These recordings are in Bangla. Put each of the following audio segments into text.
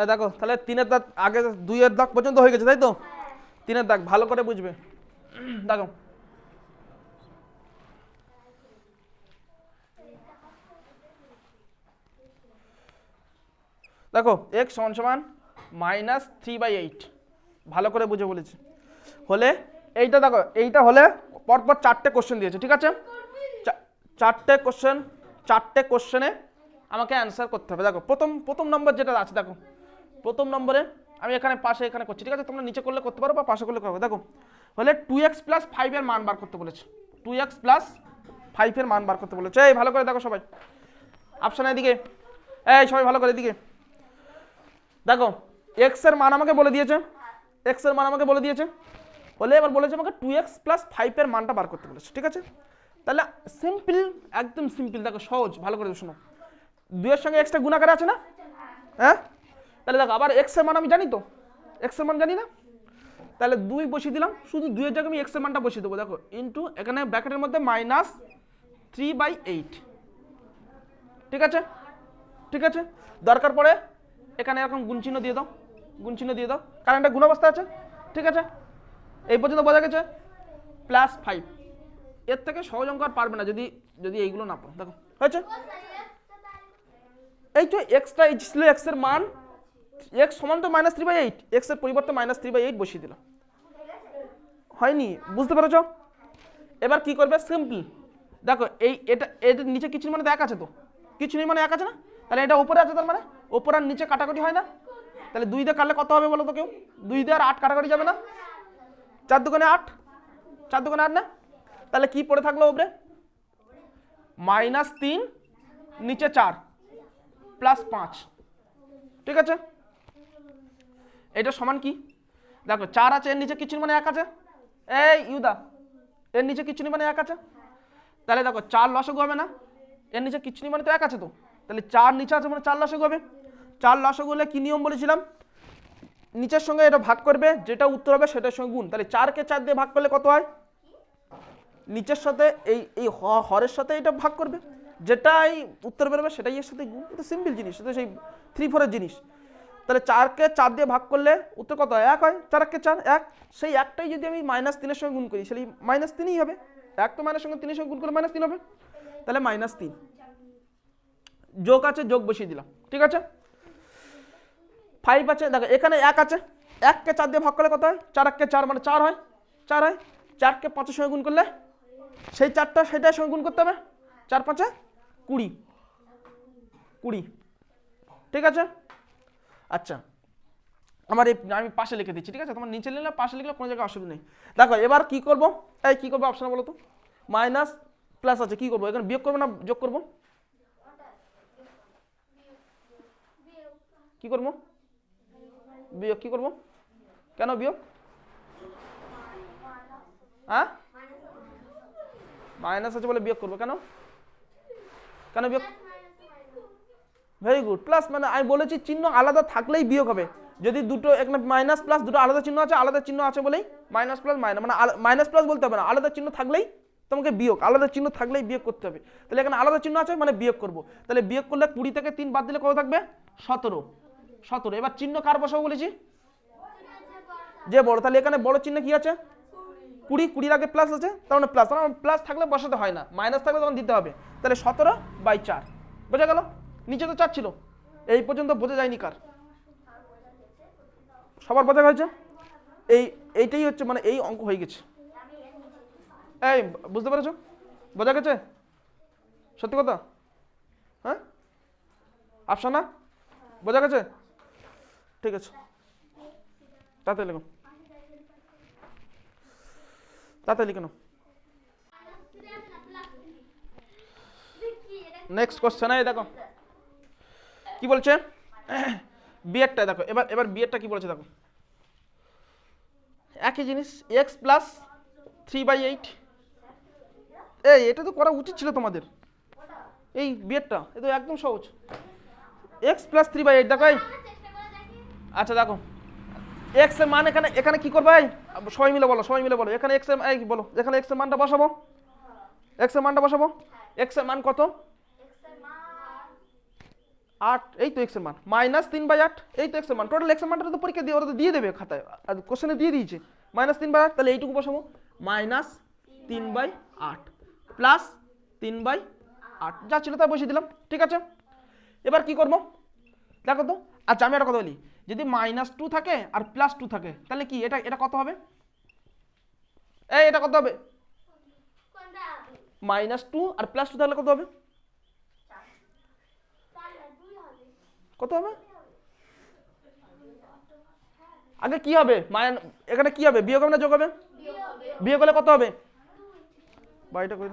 এই দেখো, তাহলে তিনের দাগ আগে দুইয়ের দাগ পর্যন্ত হয়ে গেছে, তাই তো? তিনের দাগ, ভালো করে বুঝবে। দেখো। দেখো এক্স সমান সমান মাইনাস থ্রি বাই এইট ভালো করে বুঝে বলেছি। হলে এইটা দেখো, এইটা হলে পরপর চারটে কোশ্চেন দিয়েছে, ঠিক আছে? চারটে কোশ্চেন চারটে কোশ্চেনে আমাকে অ্যান্সার করতে হবে। দেখো, প্রথম প্রথম নম্বর যেটা আছে, দেখো, প্রথম নম্বরে আমি এখানে পাশে এখানে করছি, ঠিক আছে? তোমরা নিচে করলে করতে পারো বা পাশে করলে করবে দেখো হলে টু এক্স প্লাস ফাইভের মান বার করতে বলেছে। টু এক্স প্লাস ফাইভের মান বার করতে বলেছে। এই, ভালো করে দেখো সবাই। অপশান এদিকে। এই, সবাই ভালো করে এদিকে। দেখো এক্সের মান আমাকে বলে দিয়েছে। এক্সের মান আমাকে বলে দিয়েছে। বলে এবার বলেছে আমাকে টু এক্স প্লাস ফাইভের মানটা বার করতে বলেছে, ঠিক আছে? তাহলে সিম্পল একদম সিম্পল দেখো সহজ, ভালো করে শোনো। দুইয়ের সঙ্গে এক্সটা গুণাকারে আছে না? হ্যাঁ? তাহলে দেখো, আবার এক্সের মান আমি জানি তো? এক্সের মান জানি না? তাহলে দুই বসিয়ে দিলাম, শুধু দুইয়ের জায়গায় আমি এক্সের মানটা বসিয়ে দেবো। দেখো ইন্টু এখানে ব্র্যাকেটের মধ্যে মাইনাস থ্রি বাই এইট ঠিক আছে? ঠিক আছে? দরকার পড়ে, এখানে এরকম গুণ চিহ্ন দিয়ে দাও গুণ চিহ্ন দিয়ে দাও। কারণ এটা গুণাবস্থা আছে। ঠিক আছে? এই পর্যন্ত বোঝা গেছে? প্লাস ফাইভ এর থেকে সহজ অঙ্ক আর পারবে না, যদি যদি এইগুলো না পারো দেখো, হয়েছে? এই তো এক্সটা ছিল এক্সের মান এক্স সমান তো মাইনাস থ্রি বাই এইট এক্সের পরিবর্তে মাইনাস থ্রি বাই এইট বসিয়ে দিলাম। হয়নি, বুঝতে পেরেছ? এবার কি করবে? সিম্পল দেখো, এই এটা এটার নিচে কিছু মানে এক আছে তো। কিছু নেই মানে এক আছে না? তাহলে এটা উপরে আছে তার মানে? উপর আর নিচে কাটাকাটি হয় না? তাহলে দুই দিয়ে কাটলে কত হবে বলো তো কেউ? দুই দিয়ে আর আট কাটাকাটি যাবে না? চার দোকানে আট? চার দোকানে আট না? তাহলে কি পড়ে থাকল ওপরে মাইনাস তিন, নিচে চার। প্লাস পাঁচ। ঠিক আছে? এটা সমান কি? দেখো, চার আছে, এর নিচে কিছু মানে এক আছে? এই ইউদা, এর নিচে কিছু মানে এক আছে? তাহলে দেখো, চার লসগু হবে না? এর নিচে কিছু মানে তো এক আছে তো? তাহলে চার নিচে আছে মানে চার লসগু হবে। চার লসগু হলে কি নিয়ম বলেছিলাম? নিচের সঙ্গে এটা ভাগ করবে, যেটা উত্তর হবে সেটার সঙ্গে গুণ। তাহলে চারকে চার দিয়ে ভাগ করলে কত হয়? নিচের সাথে এই এই হরের সাথে এটা ভাগ করবে। যেটাই উত্তর বেরোবে, সেটাই এর সাথে গুণ। এটা সিম্পল জিনিস, এটা সেই থ্রি ফোরের জিনিস। তাহলে চারকে চার দিয়ে ভাগ করলে উত্তর কত? হয় এক হয়। চার একে চার, এক। সেই একটাই যদি আমি মাইনাস তিনের সঙ্গে গুণ করি, সেই মাইনাস তিনই হবে। এক তো মাইনাস সঙ্গে তিনের সঙ্গে গুণ করলে মাইনাস তিন হবে। তাহলে মাইনাস তিন। যোগ আছে, যোগ বসিয়ে দিলাম। ঠিক আছে? ফাইভ আছে, দেখো, এখানে এক আছে। এককে চার দিয়ে ভাগ করলে কত হয়? চার এককে চার মানে চার হয়। চার হয়। চারকে পাঁচের সঙ্গে গুণ করলে সেই চারটা সেটার সঙ্গে গুণ করতে হবে। চার, পাঁচে কুড়ি। কুড়ি। ঠিক আছে? আচ্ছা। আমার এই আমি পাশে লিখে দিচ্ছি, ঠিক আছে? তোমার নিচে লিখলে পাশে লিখলে কোনো জায়গায় অসুবিধা নেই। দেখো, এবার কি করব? এই কি করব অপশন বলো তো? মাইনাস প্লাস আছে, কি করব? এখানে বিয়োগ করব না যোগ করব? কি করব? বিয়োগ কি করব? কেন বিয়োগ? হ্যাঁ? মাইনাস আছে বলে বিয়োগ করব, কেন? কেন বিয়োগ? ভেরি গুড প্লাস মানে আমি বলেছি চিহ্ন আলাদা থাকলেই বিয়োগ হবে। যদি দুটো এখানে মাইনাস প্লাস দুটো আলাদা চিহ্ন আছে, আলাদা চিহ্ন আছে বলেই মাইনাস প্লাস মাইনাস মানে মাইনাস প্লাস বলতে হবে না, আলাদা চিহ্ন থাকলেই তোমাকে বিয়োগ, আলাদা চিহ্ন থাকলেই বিয়োগ করতে হবে। তাহলে এখানে আলাদা চিহ্ন আছে মানে বিয়োগ করব। তাহলে বিয়োগ করলে কুড়ি থেকে তিন বাদ দিলে কত থাকবে? সতেরো। সতেরো। এবার চিহ্ন কার বসাবো বলেছি? যে বড়। তাহলে এখানে বড় চিহ্ন কি আছে? কুড়ি। কুড়ির আগে প্লাস আছে, তার মানে প্লাস প্লাস থাকলে বসাতে হয় না। মাইনাস থাকলে তখন দিতে হবে। তাহলে সতেরো বাই চার। বোঝা গেল? নিচে তো চার ছিল। এই পর্যন্ত বোঝা যায়নি কার। সবার বোঝা হয়েছে? এই, এইটাই হচ্ছে মানে এই অঙ্ক হয়ে গেছে। এই, বুঝতে পেরেছ? বোঝা গেছে? সত্যি কথা? হ্যাঁ? আফসানা বোঝা গেছে? ঠিক আছে। তাড়াতাড়ি লিখুন তাড়াতাড়ি লিখে নেক্সট কোশ্চেন এই দেখো। কি বলছে? বিয়েরটা দেখো। এবার এবার বিয়েরটা কি বলছে দেখো। একই জিনিস x plus three by eight এই, এটা তো করা উচিত ছিল তোমাদের। এই বিয়েরটা এ তো একদম সহজ। X plus three by eight দেখো আচ্ছা দেখো। এক্সের মান এখানে এখানে কি করবে? সবাই মিলে বলো, সবাই মিলে বলো। এখানে এক্সের বলো, এখানে এক্সের মানটা বসাবো। এক্সের মানটা বসাবো। এক্সের মান কত? আট, এই তো এক্সের মান। মাইনাস তিন বাই আট, এই তো এক্সের মান। টোটাল এক্সের মানটা তো পরীক্ষা দিয়ে ওরা তো দিয়ে দেবে খাতায়। আর কোশ্চেনে দিয়ে দিয়েছে। মাইনাস তিন বাই আট, তাহলে এইটুকু বসাবো। মাইনাস তিন বাই আট প্লাস তিন বাই আট। যা ছিল তা বসিয়ে দিলাম, ঠিক আছে? এবার কি করব? দেখো তো। আচ্ছা আমি একটা কথা বলি। যদি মাইনাস টু থাকে আর প্লাস টু থাকে, তাহলে কি এটা এটা কত হবে? এই, এটা কত হবে? মাইনাস টু আর প্লাস টু তাহলে কত হবে তাহলে দুই হবে কত হবে? আগে কি হবে? মাইন এখানে কি হবে? বিয়োগ হবে না যোগ হবে? বিয়োগ হলে কত হবে? বাড়িটা করে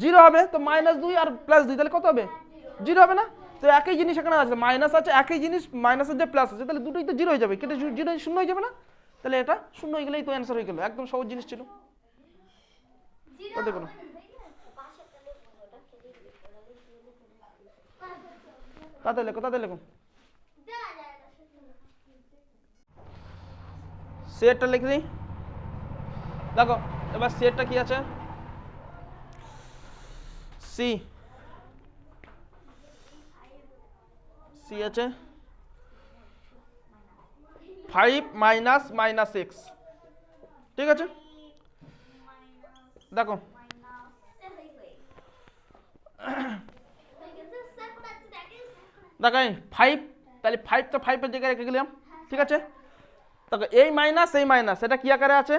জিরো হবে তো মাইনাস দুই আর প্লাস দুই তাহলে কত হবে? জিরো হবে না? তো একই জিনিস এখানে আছে মাইনাস আছে একই জিনিস মাইনাসের যে প্লাস আছে তাহলে দুটোই তো জিরো হয়ে যাবে। কেটে জিরো শূন্য হয়ে যাবে না? তাহলে এটা শূন্য হয়ে গেলেই তো অ্যান্সার হয়ে গেল। একদম সহজ জিনিস ছিল। দেখুন পাশে তাহলে ওটা খেলে তাতে লেখো তাতে লেখো। সেটটা লিখে দিই। দেখো, এবার সেটটা কি আছে? সি সি আছে? ফাইভ মাইনাস মাইনাস এক্স ঠিক আছে? দেখো দেখো ফাইভ তাহলে ফাইভ তো ফাইভের জায়গায় রেখে গেলাম, ঠিক আছে? দেখো এই মাইনাস এই মাইনাস এটা কি আকারে আছে?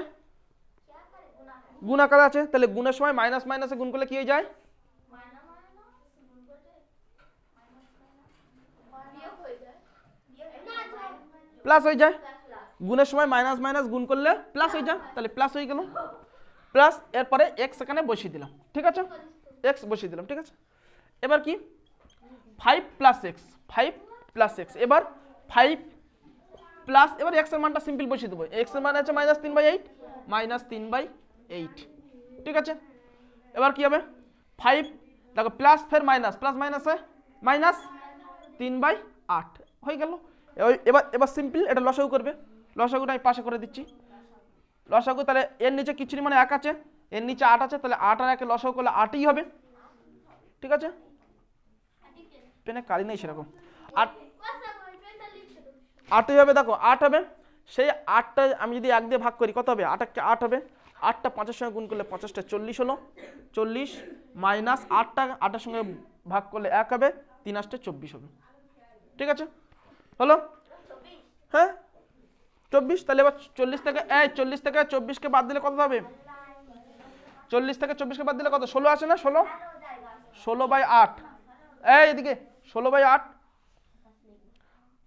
গুণ আকারে আছে, তাহলে গুণের সময় মাইনাস মাইনাসে গুণ করলে কি হয়ে যায়? প্লাস হয়ে যায়। গুণের সময় মাইনাস মাইনাস গুণ করলে প্লাস হয়ে যায়, তাহলে প্লাস হয়ে গেল। প্লাস এরপরে এক্স এখানে বসিয়ে দিলাম, ঠিক আছে? এক্স বসিয়ে দিলাম, ঠিক আছে? এবার কি? Five plus x five plus x এবার ফাইভ প্লাস এবার এক্সের মানটা সিম্পল বসিয়ে দেবো। এক্সের মান আছে মাইনাস তিন বাই এইট মাইনাস তিন বাই এইট ঠিক আছে? এবার কি হবে? ফাইভ দেখো প্লাস ফের মাইনাস প্লাস মাইনাসে মাইনাস তিন বাই আট। হয়ে গেল? এবার- এবার এবার সিম্পল এটা লসাগু করবে। লসাগুটা আমি পাশে করে দিচ্ছি। লসাগু, তাহলে এর নিচে কিছু মানে এক আছে। এর নিচে আট আছে, তাহলে আট আর একে লসাগু করলে আটই হবে। ঠিক আছে? পেনে কালি নেই সেরকম। আট আটই হবে দেখো আট হবে। সেই আটটা আমি যদি এক দিয়ে ভাগ করি কত হবে? আট একটা আট হবে? আটটা পাঁচের সঙ্গে গুণ করলে পঞ্চাশটা চল্লিশ হলো। চল্লিশ মাইনাস আটটা আটের সঙ্গে ভাগ করলে এক হবে। তিন আটটা চব্বিশ হবে। ঠিক আছে? হলো? হ্যাঁ? চব্বিশ তাহলে এবার চল্লিশ থেকে এই চল্লিশ থেকে চব্বিশকে বাদ দিলে কত হবে? চল্লিশ থেকে চব্বিশকে বাদ দিলে কত? ষোলো আছে না? ষোলো? ষোলো বাই আট। এই এদিকে। ষোলো বাই আট।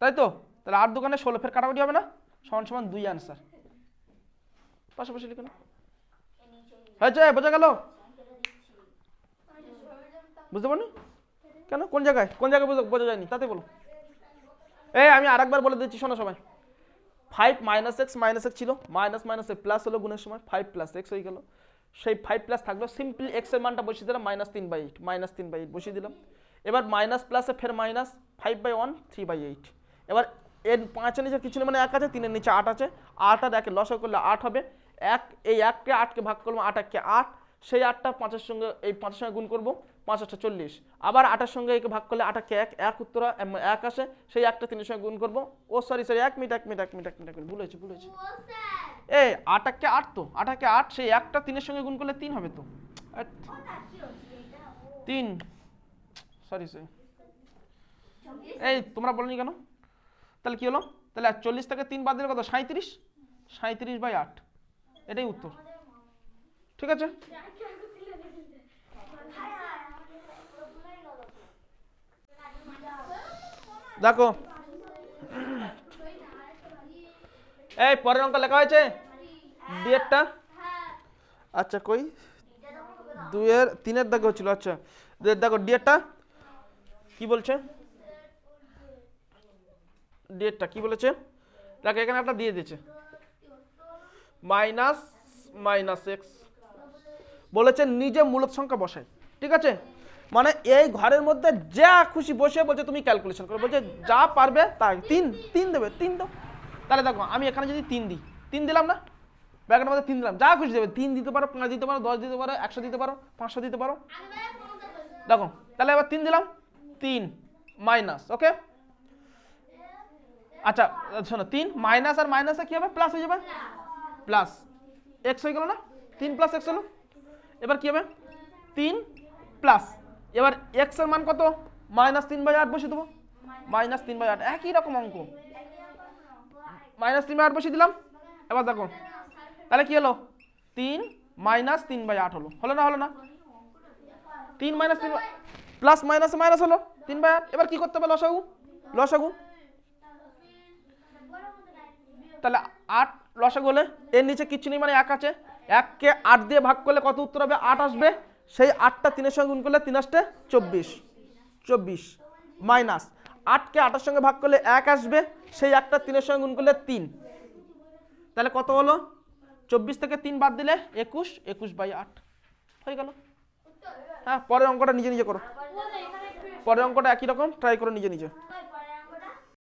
তাই তো? তাহলে আট দোকানে ষোলো, ফের কাটাকুটি হবে না? সমান সমান দুই আনসার পাশাপাশি লিখে না হয়েছে? বোঝা গেল? বুঝতে পারনি কেন? কোন জায়গায়? কোন জায়গায় বোঝা যায়নি? তাতে বলো। এই আমি আরেকবার বলে দিচ্ছি, শোনো সবাই। Five minus x minus x ছিল। মাইনাস মাইনাস এক্স প্লাস হলো গুণের সময় ফাইভ প্লাস এক্স হয়ে গেল। সেই ফাইভ প্লাস থাকল। সিম্পল এক্সের মানটা বসিয়ে দিলাম মাইনাস তিন বাই এইট মাইনাস তিন বাই এইট বসিয়ে দিলাম। এবার মাইনাস প্লাসে ফের minus five by one three by eight এবার এর পাঁচের নিচে কিছু না মানে এক আছে, তিনের নিচে আট আছে। আট আর একে লসও করলে আট হবে। এক, এই এককে আটকে ভাগ করব আট এককে আট। সেই আটটা পাঁচের সঙ্গে, এই পাঁচের সঙ্গে গুণ করব, পাঁচ আটটা চল্লিশ। আবার আটের সঙ্গে একে ভাগ করলে আটাকে এক এক উত্তর এক আসে। সেই একটা তিনের সঙ্গে গুণ করব। ও সরি সরি এক মিনিট এক মিনিট এক মিনিট এক মিনিট এক মিনিট, ভুল হয়েছে ভুল হয়েছে। এই আটাকে আট তো আটাকে আট, সেই একটা তিনের সঙ্গে গুণ করলে তিন হবে তো। তিন। সরি সরি এই, তোমরা বলনি কেন? তাহলে কি হলো? তাহলে চল্লিশ থেকে তিন বাদ দিলে কত? সাঁত্রিশ সাঁত্রিশ বাই আট। এটাই উত্তর। ঠিক আছে? দেখো। এই, পরের অঙ্ক লেখা হয়েছে? বিয়েরটা? আচ্ছা কই? দুইয়ের, তিনের দাগে হচ্ছিল আচ্ছা। দেখো ডিএরটা কি বলছে? ডেটটা কি বলেছে? দেখো এখানে একটা দিয়ে দিয়েছে। মাইনাস মাইনাস এক্স বলেছে নিজে মূলত সংখ্যা বসাই। ঠিক আছে? মানে এই ঘরের মধ্যে যা খুশি বসে বলছে, তুমি ক্যালকুলেশন করো। বলছে, যা পারবে তাই। তিন তিন দেবে, তিন দাও। তাহলে দেখো, আমি এখানে যদি তিন দিই, তিন দিলাম না? ব্যাগের মধ্যে তিন দিলাম। যা খুশি দেবে, তিন দিতে পারো, পাঁচ দিতে পারো, দশ দিতে পারো, একশো দিতে পারো, পাঁচশো দিতে পারো। দেখো, তাহলে এবার তিন দিলাম। তিন মাইনাস ওকে আচ্ছা শোনো, তিন মাইনাস আর মাইনাসে কি হবে? প্লাস হয়ে যাবে? প্লাস এক্স হয়ে গেল না? তিন প্লাস এক্স হলো? এবার কি হবে? তিন প্লাস এবার এক্সের মান কত? মাইনাস তিন বাই আট বসিয়ে দেবো। মাইনাস তিন বাই আট, একই রকম অঙ্ক। মাইনাস তিন বাই আট বসিয়ে দিলাম। এবার দেখো, তাহলে কি হলো? তিন মাইনাস তিন বাই আট হলো। হলো না হলো না? তিন মাইনাস তিন প্লাস, মাইনাস মাইনাস হলো তিন বাই আট। এবার কি করতে হবে লসাগু? লসাগু। তাহলে আট লসাগু হলে এর নিচে কিচ্ছু নেই মানে এক আছে। এককে আট দিয়ে ভাগ করলে কত উত্তর হবে? আট আসবে। সেই আটটা তিনের সঙ্গে গুণ করলে তিন আসতে চব্বিশ। চব্বিশ মাইনাস। আটকে আটের সঙ্গে ভাগ করলে এক আসবে। সেই একটা তিনের সঙ্গে গুণ করলে তিন। তাহলে কত হলো? চব্বিশ থেকে তিন বাদ দিলে একুশ। একুশ বাই আট। হয়ে গেল। হ্যাঁ পরের অঙ্কটা নিজে নিজে করো। পরের অঙ্কটা একই রকম ট্রাই করে নিজে নিজে।